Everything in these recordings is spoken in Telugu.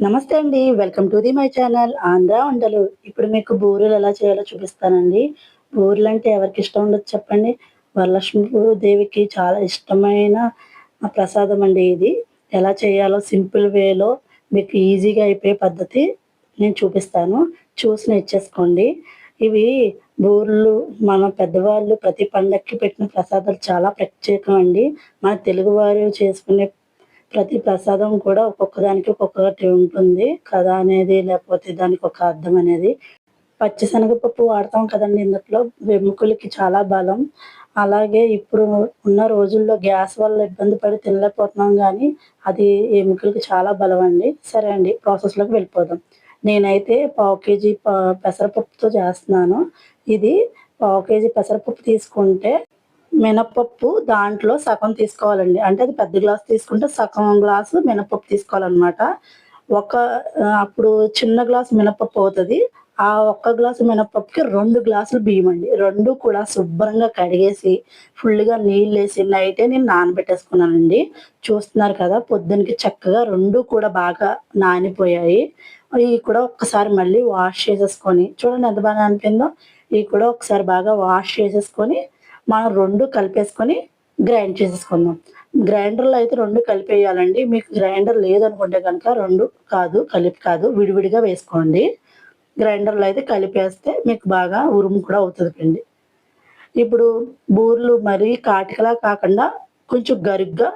నమస్తే అండి. Welcome to the my channel Andhra వంటలు. ఇప్పుడు మీకు బూరెలు ఎలా చేయాలో చూపిస్తానండి. బూరెలు అంటే ఎవరికి ఇష్టం ఉండదు చెప్పండి. వరలక్ష్మి దేవికి చాలా ఇష్టమైన ప్రసాదం అండి ఇది. ఎలా చేయాలో సింపుల్ వేలో మీకు ఈజీగా అయిపోయే పద్ధతి నేను చూపిస్తాను. చూసి నేర్చేసుకోండి. ఇవి బూరెలు మన పెద్దవాళ్ళు ప్రతి పండక్కి పెట్టిన ప్రసాదాలు చాలా ప్రత్యేకం అండి. మన తెలుగువారు చేసుకునే ప్రతి ప్రసాదం కూడా ఒక్కొక్క దానికి ఒక్కొక్కటి ఉంటుంది. కథ అనేది లేకపోతే దానికి ఒక అర్థం అనేది. పచ్చిశనగపప్పు వాడతాం కదండి ఇందులో. వెముకలకి చాలా బలం. అలాగే ఇప్పుడు ఉన్న రోజుల్లో గ్యాస్ వల్ల ఇబ్బంది పడి తినలేకపోతున్నాం కానీ అది ఎముకలకి చాలా బలం అండి. సరే అండి ప్రాసెస్లోకి వెళ్ళిపోదాం. నేనైతే పావు కేజీ పెసరపప్పుతో చేస్తున్నాను. ఇది పావు కేజీ పెసరపప్పు తీసుకుంటే మినపప్పు దాంట్లో సగం తీసుకోవాలండి. అంటే అది పెద్ద గ్లాస్ తీసుకుంటే సగం గ్లాసు మినపప్పు తీసుకోవాలన్నమాట. ఒక అప్పుడు చిన్న గ్లాస్ మినపప్పు అవుతుంది. ఆ ఒక్క గ్లాసు మినపప్పుకి రెండు గ్లాసులు బియ్యం అండి. రెండు కూడా శుభ్రంగా కడిగేసి ఫుల్గా నీళ్ళు వేసి నైటే నేను నానబెట్టేసుకున్నానండి. చూస్తున్నారు కదా పొద్దునకి చక్కగా రెండు కూడా బాగా నానిపోయాయి. ఇవి కూడా ఒక్కసారి మళ్ళీ వాష్ చేసేసుకొని చూడండి ఎంత బాగా అనిపిందో ఇవి కూడా ఒకసారి బాగా వాష్ చేసేసుకొని మనం రెండు కలిపేసుకొని గ్రైండ్ చేసేసుకుందాం. గ్రైండర్లో అయితే రెండు కలిపేయాలండి. మీకు గ్రైండర్ లేదనుకుంటే కనుక రెండు కాదు కలిపి కాదు విడివిడిగా వేసుకోండి. గ్రైండర్లో అయితే కలిపేస్తే మీకు బాగా ఉరుము కూడా అవుతుంది పిండి ఇప్పుడు బూర్లు మరీ కాటికలా కాకుండా కొంచెం గరుగ్గా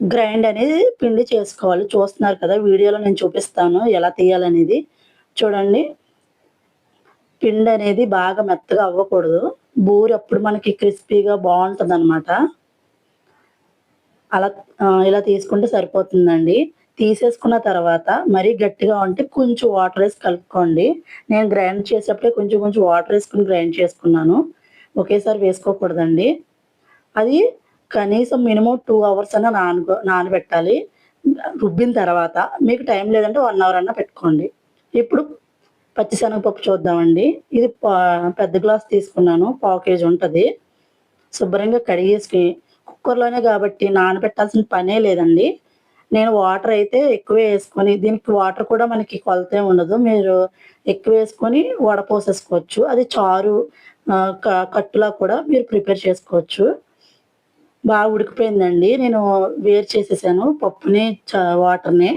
గ్రైండ్ అనేది పిండి చేసుకోవాలి. చూస్తున్నారు కదా వీడియోలో నేను చూపిస్తాను ఎలా తీయాలనేది. చూడండి పిండి అనేది బాగా మెత్తగా అవ్వకూడదు. బూరి అప్పుడు మనకి క్రిస్పీగా బాగుంటుంది అనమాట అలా ఇలా తీసుకుంటే సరిపోతుందండి. తీసేసుకున్న తర్వాత మరీ గట్టిగా ఉంటే కొంచెం వాటర్ వేసి కలుపుకోండి. నేను గ్రైండ్ చేసేప్పుడే కొంచెం కొంచెం వాటర్ వేసుకుని గ్రైండ్ చేసుకున్నాను. ఒకేసారి వేసుకోకూడదండి. అది కనీసం మినిమం టూ అవర్స్ అన్న నాన నానబెట్టాలి. రుబ్బిన తర్వాత మీకు టైం లేదంటే వన్ అవర్ అన్న పెట్టుకోండి. ఇప్పుడు పచ్చిశనగపప్పు చూద్దామండి. ఇది పెద్ద గ్లాస్ తీసుకున్నాను. పావు కేజీ ఉంటుంది. శుభ్రంగా కడిగేసి కుక్కర్లోనే కాబట్టి నానబెట్టాల్సిన పనే లేదండి. నేను వాటర్ అయితే ఎక్కువ వేసుకొని దీనికి వాటర్ కూడా మనకి కొలతే ఉండదు. మీరు ఎక్కువ వేసుకొని వడపోసేసుకోవచ్చు అది చారు కట్టులా కూడా మీరు ప్రిపేర్ చేసుకోవచ్చు. బాగా ఉడికిపోయిందండి. నేను వేరు చేసేసాను పప్పుని వాటర్ని.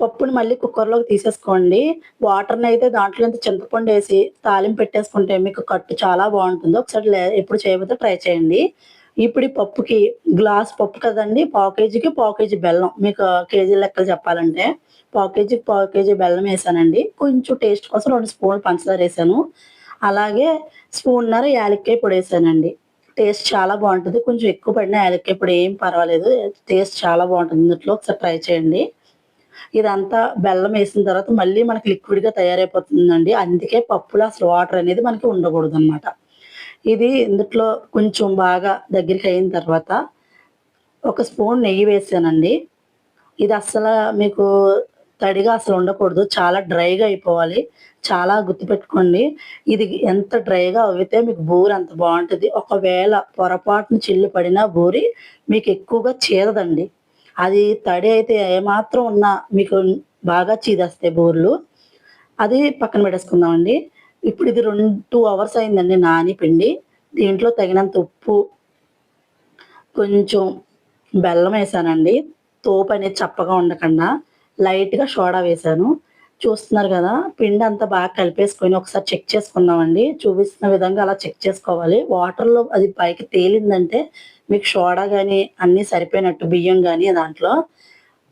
పప్పుని మళ్ళీ కుక్కర్లోకి తీసేసుకోండి. వాటర్ని అయితే దాంట్లో ఇంత చింతపండు వేసి తాలింపు పెట్టేసుకుంటే మీకు కట్టు చాలా బాగుంటుంది. ఒకసారి ఎప్పుడు చేయబోతే ట్రై చేయండి. ఇప్పుడు ఈ పప్పుకి గ్లాస్ పప్పు కదండి పావు కేజీకి పావు కేజీ బెల్లం. మీకు కేజీ లెక్కలు చెప్పాలంటే పావు కేజీకి పావు కేజీ బెల్లం వేసానండి. కొంచెం టేస్ట్ కోసం రెండు స్పూన్లు పంచదార వేసాను. అలాగే స్పూన్నర యాలక్కాయ పొడి వేసానండి. టేస్ట్ చాలా బాగుంటుంది. కొంచెం ఎక్కువ పడిన యాలక్కాయ పొడి ఏం పర్వాలేదు. టేస్ట్ చాలా బాగుంటుంది. ఇందులో ఒకసారి ట్రై చేయండి. ఇదంతా బెల్లం వేసిన తర్వాత మళ్ళీ మనకి లిక్విడ్గా తయారైపోతుందండి. అందుకే పప్పులో అసలు వాటర్ అనేది మనకి ఉండకూడదు అనమాట ఇది ఇందులో కొంచెం బాగా దగ్గరికి అయిన తర్వాత ఒక స్పూన్ నెయ్యి వేసానండి. ఇది అసలు మీకు తడిగా అసలు ఉండకూడదు. చాలా డ్రైగా అయిపోవాలి. చాలా గుర్తుపెట్టుకోండి. ఇది ఎంత డ్రైగా అవితే మీకు బూరి అంత బాగుంటుంది. ఒకవేళ పొరపాటును చిల్లు పడినా బూరి మీకు ఎక్కువగా చీరదండి అది తడి అయితే ఏమాత్రం ఉన్నా మీకు బాగా చీదేస్తాయి బోర్లు. అది పక్కన పెట్టేసుకుందామండి. ఇప్పుడు ఇది రెండు టూ అవర్స్ అయిందండి నాని పిండి. దీంట్లో తగినంత ఉప్పు కొంచెం బెల్లం వేసానండి. తోపు అనేది చప్పగా ఉండకుండా లైట్గా సోడా వేసాను. చూస్తున్నారు కదా పిండి అంతా బాగా కలిపేసుకొని ఒకసారి చెక్ చేసుకుందామండి. చూపిస్తున్న విధంగా అలా చెక్ చేసుకోవాలి. వాటర్లో అది పైకి తేలిందంటే మీకు సోడా కానీ అన్నీ సరిపోయినట్టు బియ్యం కానీ దాంట్లో.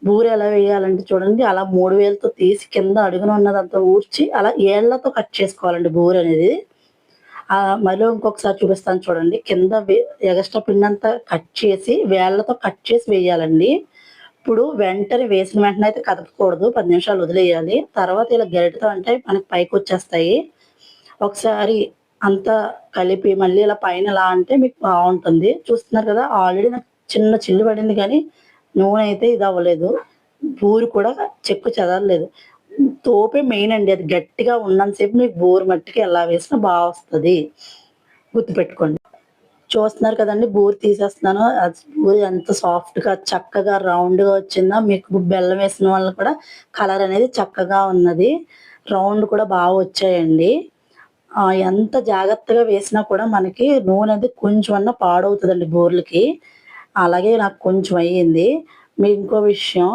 బూర ఎలా వేయాలంటే చూడండి అలా మూడు వేలతో తీసి కింద అడుగున ఉన్నదంతా ఊడ్చి అలా ఏళ్ళతో కట్ చేసుకోవాలండి బూర అనేది. మళ్ళీ ఇంకొకసారి చూపిస్తాను చూడండి. కింద ఎగస్ట్రా పిండి అంతా కట్ చేసి వేళ్ళతో కట్ చేసి వేయాలండి. ఇప్పుడు వెంటనే వేసిన వెంటనే అయితే కదపకూడదు. పది నిమిషాలు వదిలేయాలి. తర్వాత ఇలా గరిటతో అంటే మనకి పైకి వచ్చేస్తాయి ఒకసారి అంతా కలిపి మళ్ళీ ఇలా పైన ఇలా అంటే మీకు బాగుంటుంది. చూస్తున్నారు కదా ఆల్రెడీ నాకు చిన్న చిల్లు పడింది కానీ నూనె అయితే ఇది అవ్వలేదు. బూరు కూడా చెక్కు చదవలేదు తోపే మెయిన్ అండి అది గట్టిగా ఉన్నంతసేపు మీకు బోరు మట్టికి ఎలా వేసినా బాగా వస్తుంది. గుర్తుపెట్టుకోండి. చూస్తున్నారు కదండి బూరు తీసేస్తున్నాను. అది బూరి ఎంత సాఫ్ట్గా చక్కగా రౌండ్గా వచ్చిందో మీకు బెల్లం వేసిన వల్ల కూడా కలర్ అనేది చక్కగా ఉన్నది. రౌండ్ కూడా బాగా వచ్చాయండి. ఎంత జాగ్రత్తగా వేసినా కూడా మనకి నూనె అనేది కొంచెం అన్న పాడవుతుందండి బోర్లకి. అలాగే నాకు కొంచెం అయ్యింది. మీ ఇంకో విషయం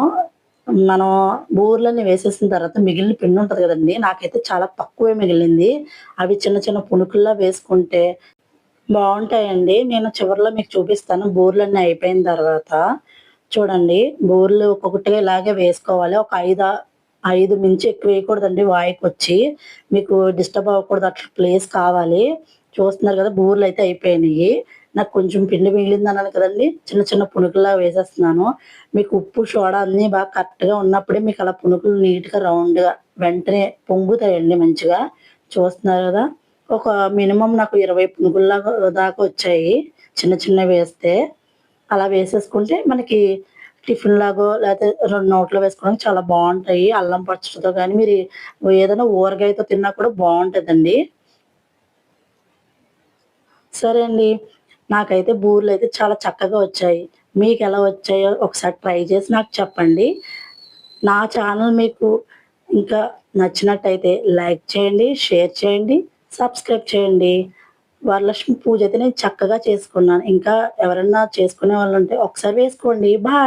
మనం బూరెలన్నీ వేసేసిన తర్వాత మిగిలిన పిండి ఉంటుంది కదండి నాకైతే చాలా తక్కువే మిగిలింది. అవి చిన్న చిన్న పునుకుల్లా వేసుకుంటే బాగుంటాయండి. నేను చివరిలో మీకు చూపిస్తాను. బూరెలన్నీ అయిపోయిన తర్వాత చూడండి. బూరెలు ఒక్కొక్కటిగా ఇలాగే వేసుకోవాలి. ఒక ఐదు ఐదు మించి ఎక్కువ వేయకూడదండి వాయికి వచ్చి మీకు డిస్టర్బ్ అవ్వకూడదు అట్లా ప్లేస్ కావాలి. చూస్తున్నారు కదా బూరెలు అయితే అయిపోయినాయి. నాకు కొంచెం పిండి మిగిలింది అన్నాను కదండి చిన్న చిన్న పునుకులా వేసేస్తున్నాను. మీకు ఉప్పు సోడా అన్నీ బాగా కరెక్ట్గా ఉన్నప్పుడే మీకు అలా పునుకులు నీట్గా రౌండ్గా వెంటనే పొంగుతాయండి మంచిగా. చూస్తున్నారు కదా ఒక మినిమం నాకు ఇరవై పునుగుల్లా దాకా వచ్చాయి చిన్న చిన్న వేస్తే. అలా వేసేసుకుంటే మనకి టిఫిన్ లాగో లేకపోతే రెండు నోట్లో వేసుకోవడానికి చాలా బాగుంటాయి. అల్లం పచ్చడితో కానీ మీరు ఏదైనా ఊరగాయతో తిన్నా కూడా బాగుంటుందండి. సరే అండి. నాకైతే బూరెలు అయితే చాలా చక్కగా వచ్చాయి. మీకు ఎలా వచ్చాయో ఒకసారి ట్రై చేసి నాకు చెప్పండి. నా ఛానల్ మీకు ఇంకా నచ్చినట్టయితే లైక్ చేయండి షేర్ చేయండి సబ్స్క్రైబ్ చేయండి. వరలక్ష్మి పూజ అయితే నేను చక్కగా చేసుకున్నాను. ఇంకా ఎవరన్నా చేసుకునే వాళ్ళు ఉంటే ఒకసారి వేసుకోండి. బాయ్.